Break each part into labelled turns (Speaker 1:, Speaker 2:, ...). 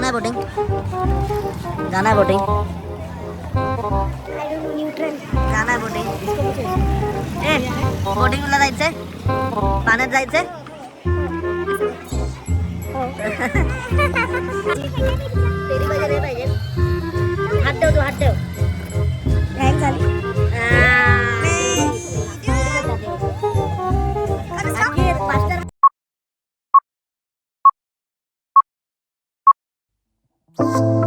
Speaker 1: जाना है बोटिंग जाना है बोटिंग जाना है बोटिंग ए बोटिंगला जायचंय पाण्यात जायचंय तेरी वगैरे पाहिजे हात ठेव तू हात ठेव
Speaker 2: good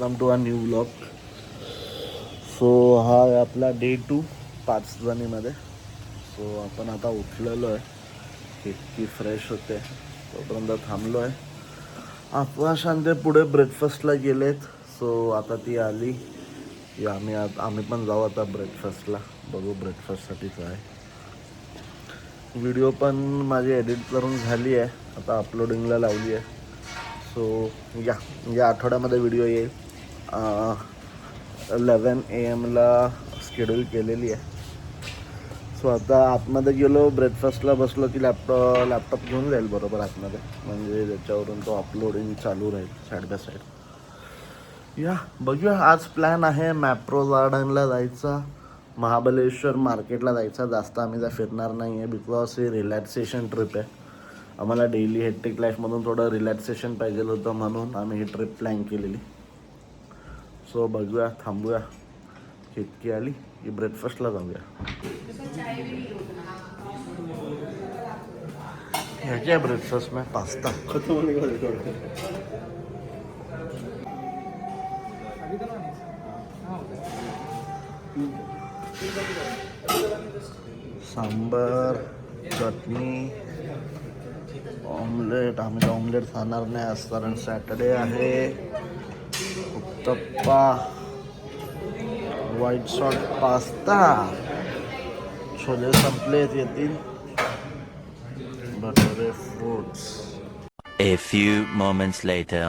Speaker 2: welcome to a new blog so हा आहे आपला डे टू पाच जणीमध्ये. सो आपण आता उठलेलो आहे. इतकी फ्रेश होते. तोपर्यंत थांबलो आहे. आपण ते पुढे ब्रेकफास्टला गेलेत. सो आता ती आली. आम्ही आम्ही पण जाऊ आता ब्रेकफास्टला बघू ब्रेकफास्टसाठी काय. व्हिडिओ पण माझी एडिट करून झाली आहे. आता अपलोडिंगला लावली आहे. सो या या आठवड्यामध्ये व्हिडिओ येईल. इलेवन ए एमला शेड्यूल केलेली आहे. सो आता आतमध्ये गेलो ब्रेकफास्टला बसलो की लॅपटॉप लॅपटॉप घेऊन जाईल बरोबर आतमध्ये. म्हणजे त्याच्यावरून तो अपलोडिंग चालू राहील साईड बाय साईड या बघूया. आज प्लॅन आहे मॅप्रो गार्डनला जायचा. महाबलेश्वर मार्केटला जायचा. जास्त आम्ही जा फिरणार नाही आहे बिकॉज हे रिलॅक्सेशन ट्रिप आहे. आम्हाला डेली हेक्टिक लाईफमधून थोडं रिलॅक्सेशन पाहिजे होतं म्हणून आम्ही ही ट्रिप प्लॅन केलेली. सो बघूया थांबूया इतकी आली की ब्रेकफास्टला जाऊया हे क्या ब्रेकफास्ट में पास्ता सांबर चटणी ऑमलेट आम्ही ऑमलेट खाणार नाही आज कारण सॅटर्डे आहे उत्तप्पा व्हाईट सॉल्ट पास्ता छोले संपलेत येतील बटाटे fruits
Speaker 3: A few moments later.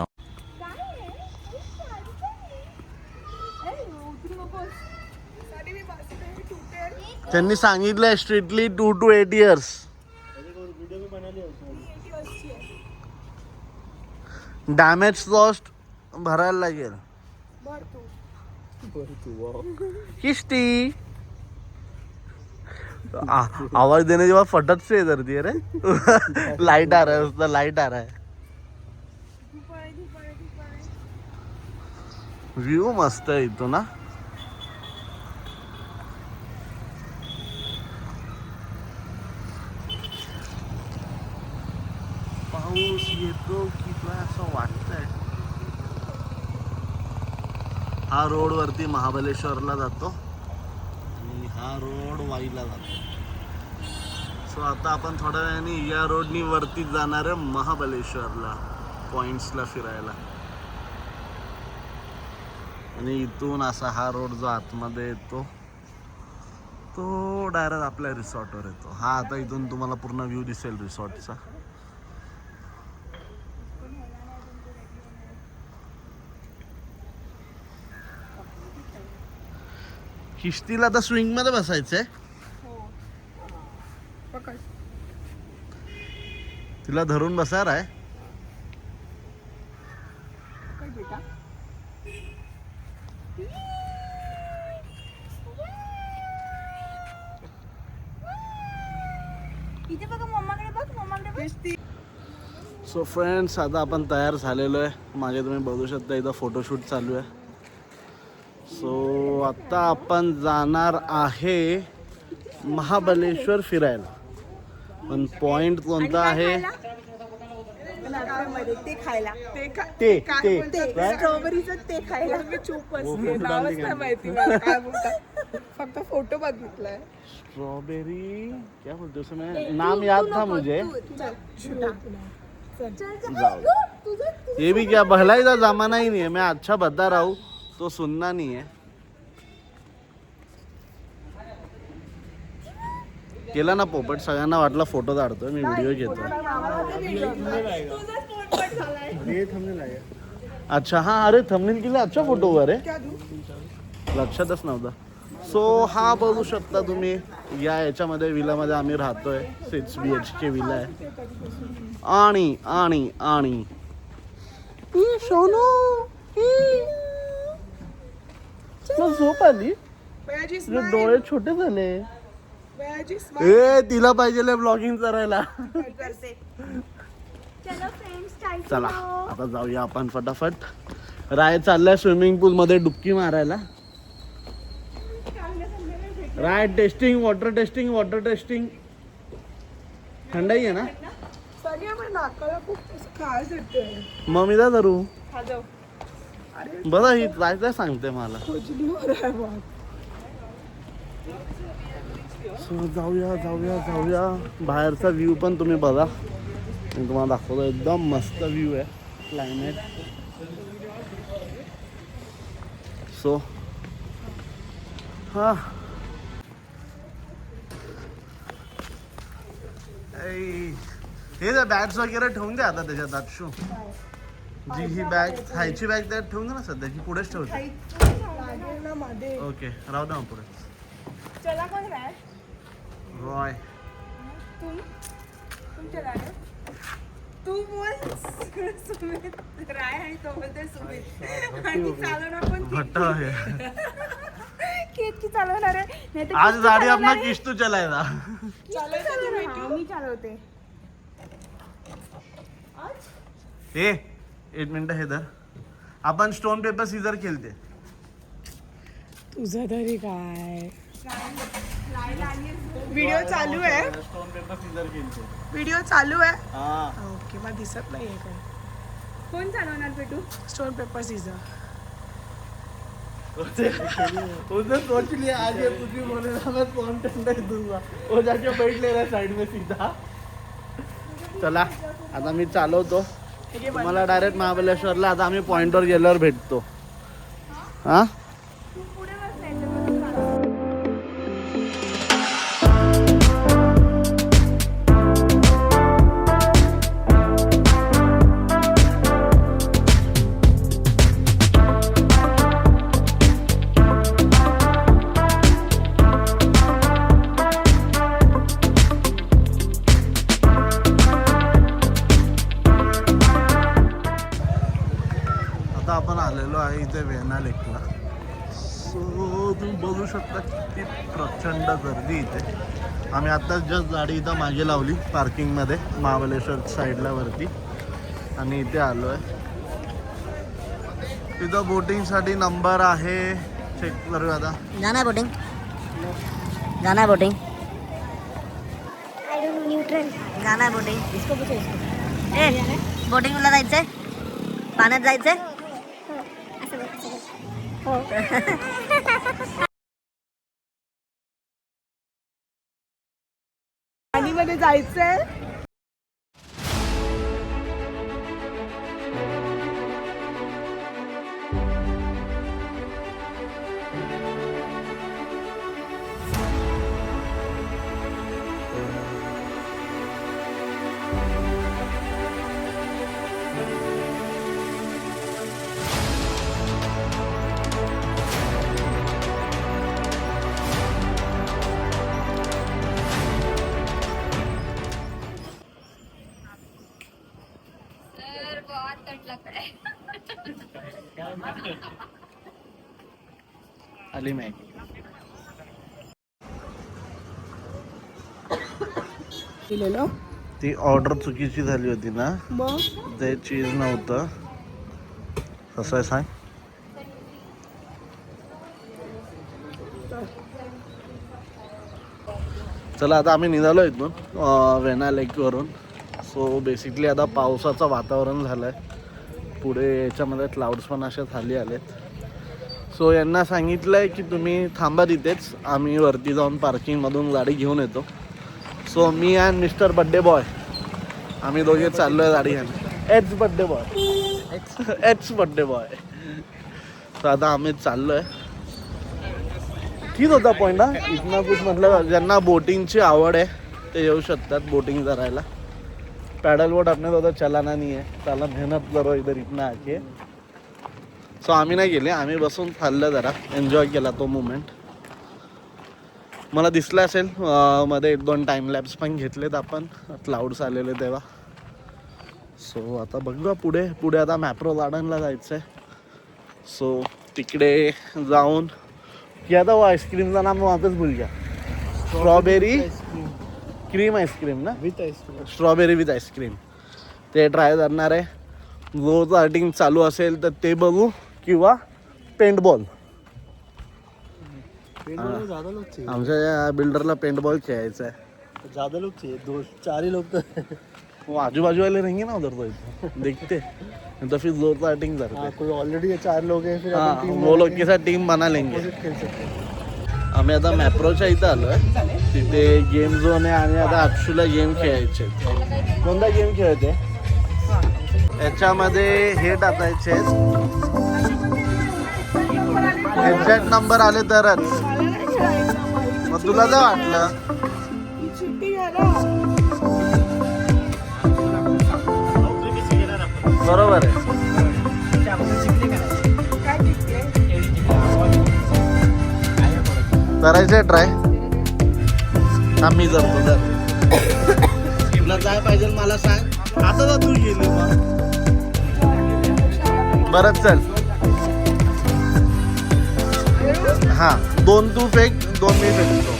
Speaker 2: त्यांनी सांगितलंय strictly two to eight years damage cost भरायला लागेल. किस्ती आ- आवाज देने के बाद फटक से इधर दिए रे लाइट आ रहा है उसका लाइट आ रहा है व्यू मस्त आहे इथून ना. पाऊस येतो की काय असं वाटतंय हा रोड वरती महाबलेश्वरला जातो. आणि हा रोड वाईला जातो. सो आता आपण थोड्या वेळाने या रोडनी वरती जाणार आहे महाबलेश्वरला पॉइंट्सला फिरायला. आणि इथून असा हा रोड जो आतमध्ये येतो तो डायरेक्ट आपल्या रिसॉर्टवर येतो. हा आता इथून तुम्हाला पूर्ण व्ह्यू दिसेल रिसॉर्टचा किश्तीला आता स्विंगमध्ये बसायचंय. तिला धरून बसार आहे.
Speaker 4: इथे बघा मम्माकडे बघ मम्माकडे बघ.
Speaker 2: सो फ्रेंड्स आता आपण तयार झालेलो आहे. मागे तुम्ही बघू शकता इथं फोटोशूट चालू आहे. आता आपण जाणार आहे महाबलेश्वर फिरायला. पण पॉइंट कोणता आहे?
Speaker 4: ते खायला. ते खा-
Speaker 2: ते
Speaker 4: काय
Speaker 2: ते
Speaker 4: बोलते?
Speaker 2: काय?
Speaker 4: स्ट्रॉबेरीचं ते खायला. मी चूप बसली. नावच नाही माहिती मला काय बोलतात? फक्त फोटो बघितलाय.
Speaker 2: स्ट्रॉबेरी क्या बोलते उसमें नाम याद था मुझे. जाओ ये भी क्या भलाई का जमाना ही नहीं है मैं अच्छा बता रहा हूँ तो सुनना नहीं है। केला ना पोपट सगळ्यांना वाटलं फोटो काढतोय मी व्हिडिओ घेतोय. अच्छा हा अरे थंबनेल केला अच्छा फोटो
Speaker 4: दूं?
Speaker 2: लक्षातच नव्हतं. सो हा बघू शकता तुम्ही या याच्यामध्ये विलामध्ये आम्ही राहतोय. Six B H K villa आहे. आणि आणि आणि. झोप आली. डोळे छोटे झाले. ए तिला पाहिजे ब्लॉगिंग करायला. चला आता जाऊया आपण फटाफट. राय चाललाय स्विमिंग पूल मध्ये डुबकी मारायला. Rai testing water testing water testing thandai आहे ना?
Speaker 4: सगळ्या माझ्या नाकाला खूप असं खास येतोय.
Speaker 2: मग मी काय करू
Speaker 4: हा जाऊ. अरे
Speaker 2: बघा ही काय काय सांगते मला. So, जाऊया जाऊया जाऊया. बाहेरचा व्ह्यू पण तुम्ही बघा. मी तुम्हाला दाखवतो एकदम मस्त व्ह्यू आहे क्लायमेट सो हा. हे जे बॅग्स वगैरे ठेवून द्या आता त्याच्यात दाक्षू. जी ही बॅग खायची बॅग त्यात ठेवून द्या ना सध्याची पुढेच ठेवते. ओके राहू द्या पुढे.
Speaker 4: चला कोण राय तुम तू बोल सुमित राय आहे तो बोलते सुमित आणि चालवणार पण ती.
Speaker 2: भट्ट आहे.
Speaker 5: केतकी चालवणार आहे.
Speaker 2: आज गाडी अपना किस्तू चलायला.
Speaker 4: चालवते तुम्ही
Speaker 5: हा, मी चालवते.
Speaker 2: ए एक मिनिट हे धर. आपण स्टोन पेपर सीझर खेळते.
Speaker 4: तुझं तरी काय? व्हिडिओ चालू आहे. व्हिडिओ चालू आहे?
Speaker 2: हा.
Speaker 4: ओके मला दिसत नाही काय
Speaker 5: कोण. चालवणार पेटू?
Speaker 4: स्टोन पेपर सीझर
Speaker 2: उसने सोच लिया आज ये तुझी बोले ना मैं कॉन्टेंट नहीं दूंगा वो जाके बैठ ले रहा साइड में सीधा. चला आता मी चालवतो. तुम्हाला डायरेक्ट महाबळेश्वरला आता आम्ही पॉइंटवर गेल्यावर भेटतो. हा? प्रचंड गर्दी इथे. आम्ही आत्ताच जस्ट गाडी इथं मागे लावली पार्किंगमध्ये महाबळेश्वर साईडला वरती. आणि इथे आलो आहे तिथं बोटिंगसाठी नंबर आहे. चेक करूया आता.
Speaker 1: जाना है बोटिंग जाना है बोटिंग
Speaker 5: आय डोंट नो न्यूट्रल
Speaker 1: जाना है बोटिंग
Speaker 5: इसको पूछो इसको.
Speaker 1: ए बोटिंगला जायचंय? पाण्यात जायचंय?
Speaker 5: असं असं बघ. हो.
Speaker 4: जायचंय?
Speaker 2: मॅगी
Speaker 4: दिलेलं?
Speaker 2: ती ऑर्डर चुकीची झाली होती ना?
Speaker 4: मग?
Speaker 2: ते चीज नव्हतं. कसं आहे सांग. चला आता आम्ही निघालो इथून वेना लेकवरून सो बेसिकली आता पावसाचं वातावरण झालं आहे पुढे याच्यामध्ये क्लाउड्स पण असे खाली आलेत. सो यांना सांगितलं आहे की तुम्ही थांबा तिथेच. आम्ही वरती जाऊन पार्किंगमधून गाडी घेऊन येतो. सो मी अँड मिस्टर बड्डे बॉय आम्ही दोघे चाललो आहे गाडी घ्यायला H birthday boy H birthday boy तर आता आम्ही आहे ठीक होता पॉईंट हा? इथनं कुठ म्हटलं ज्यांना बोटिंगची आवड आहे ते येऊ शकतात बोटिंग करायला. पैडल बोट अपने तो, चलाना नहीं है. चला मेहनत करो इधर इतना आके. सो आम्ही नाही गेले. आम्ही बसून खाल्लं जरा. एन्जॉय केला तो मुमेंट मला दिसलं असेल मध्ये एक दोन टाइम लॅब्स पण घेतलेत आपण. क्लाउड्स आलेले तेव्हा. सो आता बघूया पुढे. पुढे आता मॅप्रो गार्डनला जायचं आहे सो तिकडे जाऊन. किया था वो आइसक्रीमचं नाम वापस भूल गया स्ट्रॉबेरी क्रीम आईस्क्रीम ना?
Speaker 6: With ice cream
Speaker 2: strawberry with ice cream ते ट्राय करणार आहे. जो स्टार्टिंग चालू असेल तर ते बघू. किंवा पेंटबॉल
Speaker 6: पेंटबॉल में ज्यादा लोग चाहिए
Speaker 2: आमच्या या बिल्डरला पेंटबॉल खेळायचा आहे.
Speaker 6: ज्यादा लोग चाहिए दो चार ही लोग तो हैं।
Speaker 2: वो आजू बाजू वाले रहेंगे ना उधर तो इधर देखते. तो फिर जोर
Speaker 6: हाँ
Speaker 2: करते.
Speaker 6: कोई ऑलरेडी चार लोग हैं फिर
Speaker 2: हाँ
Speaker 6: टीम
Speaker 2: वो लोग के साथ टीम बना लेंगे
Speaker 6: opposite खेल सकते हैं
Speaker 2: आम्ही आता मॅप्रोच्या इथं आलोय. तिथे गेम झोन आहे आणि आता अक्षूला गेम खेळायचे आहेत. कोणता गेम खेळते याच्यामध्ये हे टाकायचे एक्झॅक्ट नंबर आले तरच. मग तुला काय वाटलं. बरोबर आहे. करायचंय ट्राय आम्ही जमतो तर तुला काय पाहिजे मला सांग. आता तर तू गेली मग. बरं चल. हां. दोन तू फेक दोन मी फेकतो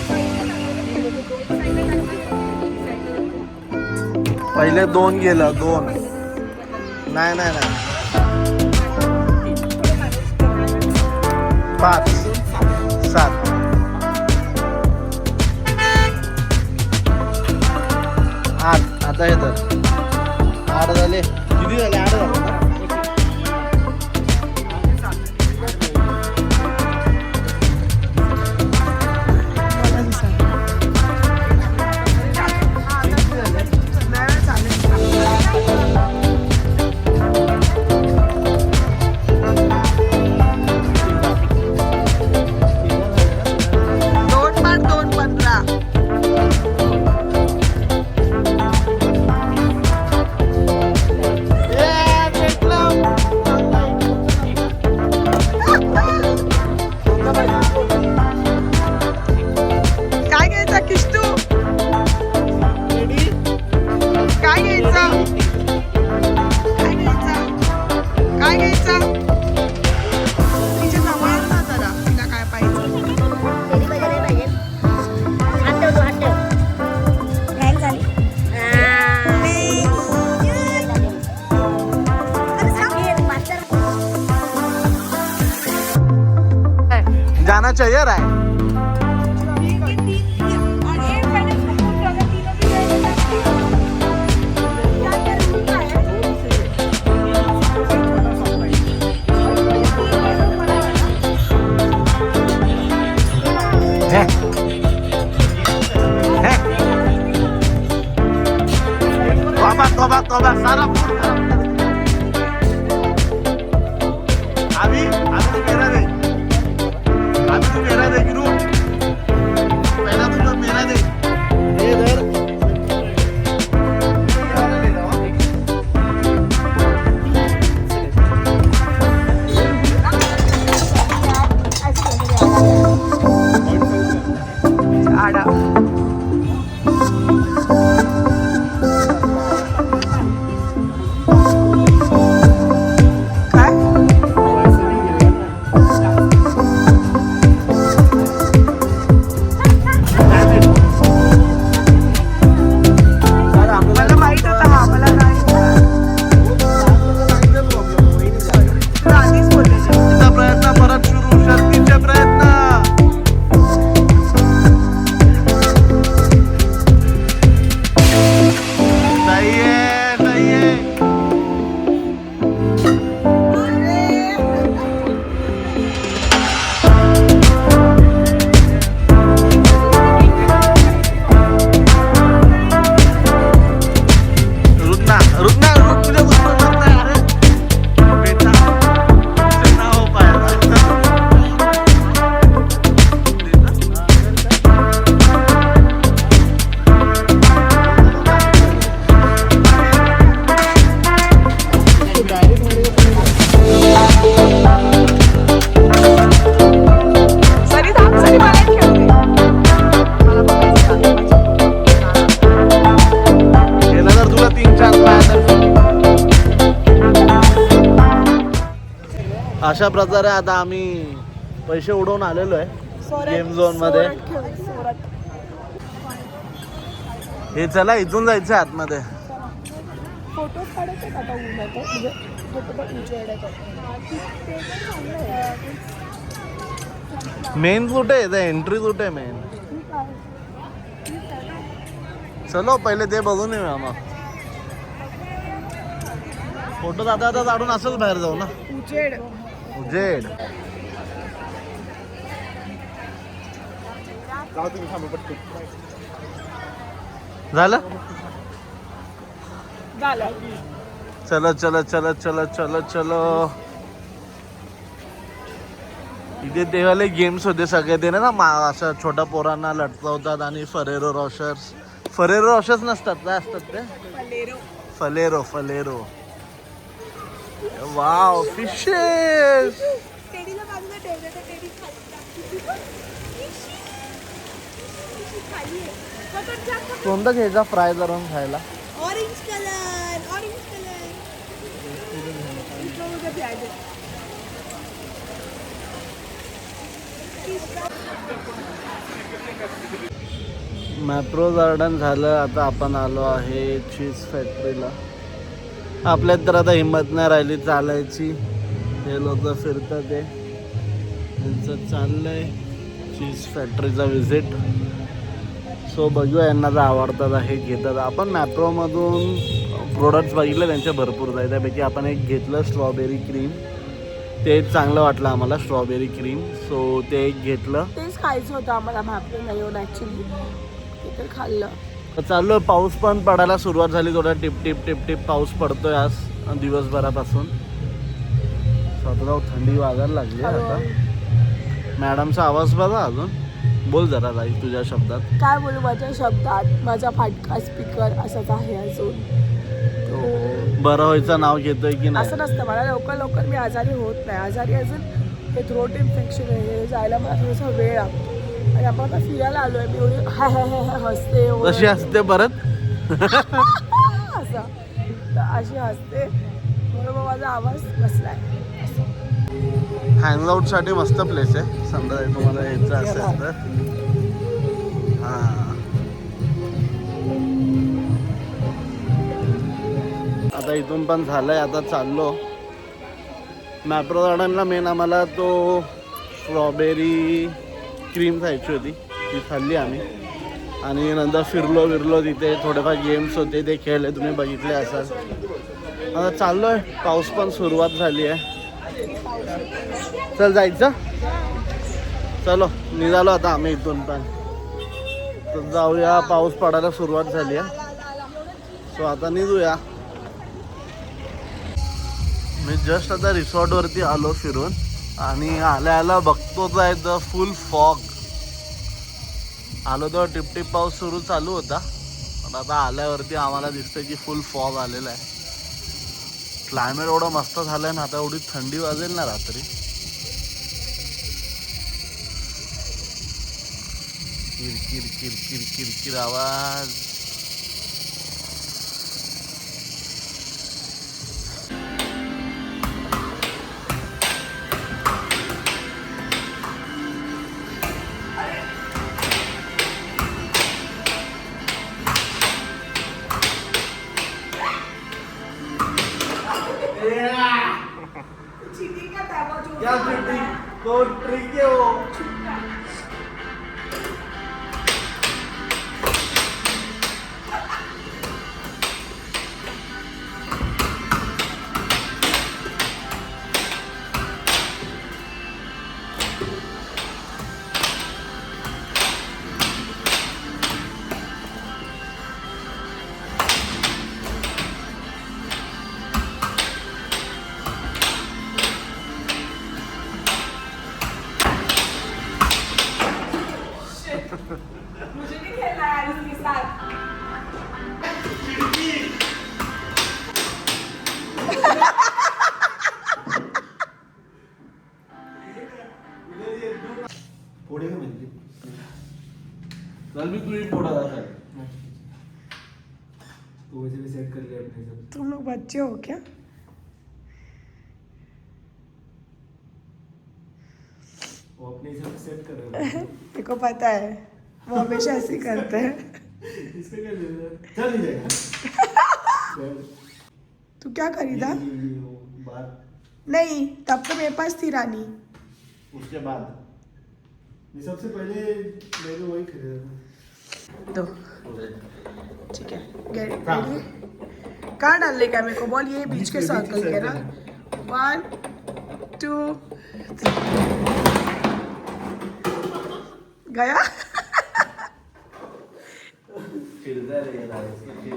Speaker 2: पहिले दोन गेलं दोन. नाही नाही नाही. पाच सात. आठ. आता येतात. आठ झाले. किती झाले? आठ झाले. अशा प्रकारे आता आम्ही पैसे उडवून आलेलो आहे गेम
Speaker 5: झोनमध्ये.
Speaker 2: हे चला इथून जायचं आतमध्ये
Speaker 5: काढायचे का तर? म्हणजे.
Speaker 2: मेन कुठे आहे एंट्री कुठे आहे मेन. चलो पहिले ते बघून येऊया मग फोटो आता आता काढून असंच बाहेर जाऊ ना
Speaker 5: उजेड
Speaker 2: उजेड झालं? चलो चलो चलो चलो चलो चलो. इथे तेवाले गेम्स होते सगळे ते ना मा असं छोट्या पोरांना लटकवतात आणि फरेरो रॉशर्स फरेरो रॉशर्स नसतात काय असतात ते?
Speaker 5: फलेरो
Speaker 2: फलेरो फलेरो
Speaker 5: जा, पकड.
Speaker 2: कोणता घ्यायचा फ्राय करून खायला
Speaker 5: orange colour orange colour.
Speaker 2: Mapro garden झालं आता आपण आलो आहे चीज फॅक्टरीला आपल्यात तर आता हिंमत नाही राहिली चालायची. हे लोक फिरतात आहे त्यांचं चाललंय. चीज फॅक्टरीचा व्हिजिट सो बघूया यांना जर आवडतात आहे घेतात. आपण मॅप्रोमधून प्रोडक्ट्स बघितले त्यांचे भरपूर जाय त्यापैकी आपण एक घेतलं स्ट्रॉबेरी क्रीम ते चांगलं वाटलं आम्हाला स्ट्रॉबेरी क्रीम सो ते एक घेतलं.
Speaker 5: तेच खायचं होतं आम्हाला मॅप्रो नाही ॲक्च्युली ते तर खाल्लं.
Speaker 2: तर चालू आहे पाऊस पण पडायला सुरुवात झाली थोडा टिप टिप टिप टिप पाऊस पडतोय आज दिवसभरापासून. स्वतः थंडी वाजायला लागली आता. मॅडमचा आवाज बघा अजून. बोल जरा ताई तुझ्या शब्दात.
Speaker 5: काय बोलू माझ्या शब्दात माझा फाटका स्पीकर असाच आहे अजून. तो
Speaker 2: बरं व्हायचं नाव घेतोय की नाही?
Speaker 5: असं नसतं मला लवकर लवकर मी आजारी होत नाही. आजारी अजून हे थ्रोट इन्फेक्शन आहे हे जायला मला थोडासा वेळ लागतो. आणि आपण आता फिरायला आलो आहे. मी एवढी हाय हाय हाय हाय हसते एवढं.
Speaker 2: तशी असते परत?
Speaker 5: असं. तर अशी हसते. म्हणून मग माझा आवाज बसलाय
Speaker 2: हँगआउटसाठी मस्त प्लेस आहे. समजा तुम्हाला यायचं असेल तर. हां. आता इथून पण झालंय. आता चाललो. मॅप्रो गार्डनला मेन आम्हाला तो स्ट्रॉबेरी क्रीम खायची होती. ती खाल्ली आम्ही. आणि नंतर फिरलो विरलो तिथे. थोडेफार गेम्स होते ते खेळले तुम्ही बघितले असाल. आता चाललोय. पाऊस पण सुरुवात झाली आहे. चल जायचं? चलो निघालो आता आम्ही इथून पण. तर जाऊया. पाऊस पडायला सुरुवात झाली आहे. सो आता निघूया. मी जस्ट आता रिसॉर्टवरती आलो फिरून. आणि आल्या आला बघतोच आहे तर फुल फॉग. आलो तर टिपटिप पाऊस सुरू चालू होता. पण आता आल्यावरती आम्हाला दिसतंय की फुल फॉग आलेला आहे. क्लायमेट एवढं मस्त झालंय ना आता एवढी थंडी वाजेल ना रात्री. किरकिर किरकिर किरकिर आवाज. चल भी तू ही फोड़ा था
Speaker 6: तो वैसे भी सेट कर लिया अपने सब।
Speaker 5: तुम लोग बच्चे हो क्या?
Speaker 6: सेट कर
Speaker 5: को पता है वो हमेशा ऐसे करते हैं।
Speaker 6: इसका क्या लेना है? चल नहीं जाएगा।
Speaker 5: तू क्या खरीदा? नहीं तब तो मेरे पास थी रानी।
Speaker 2: उसके बाद।
Speaker 6: ये सबसे पहले मैंने वही खरीदा
Speaker 5: दो। ठीक है। गेट रेडी कहाँ डालने का मेरे को? बोल ये बीच के सर्कल के ना वन टू थ्री गया?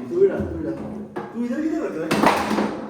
Speaker 6: तू इधर किधर रख रहा है?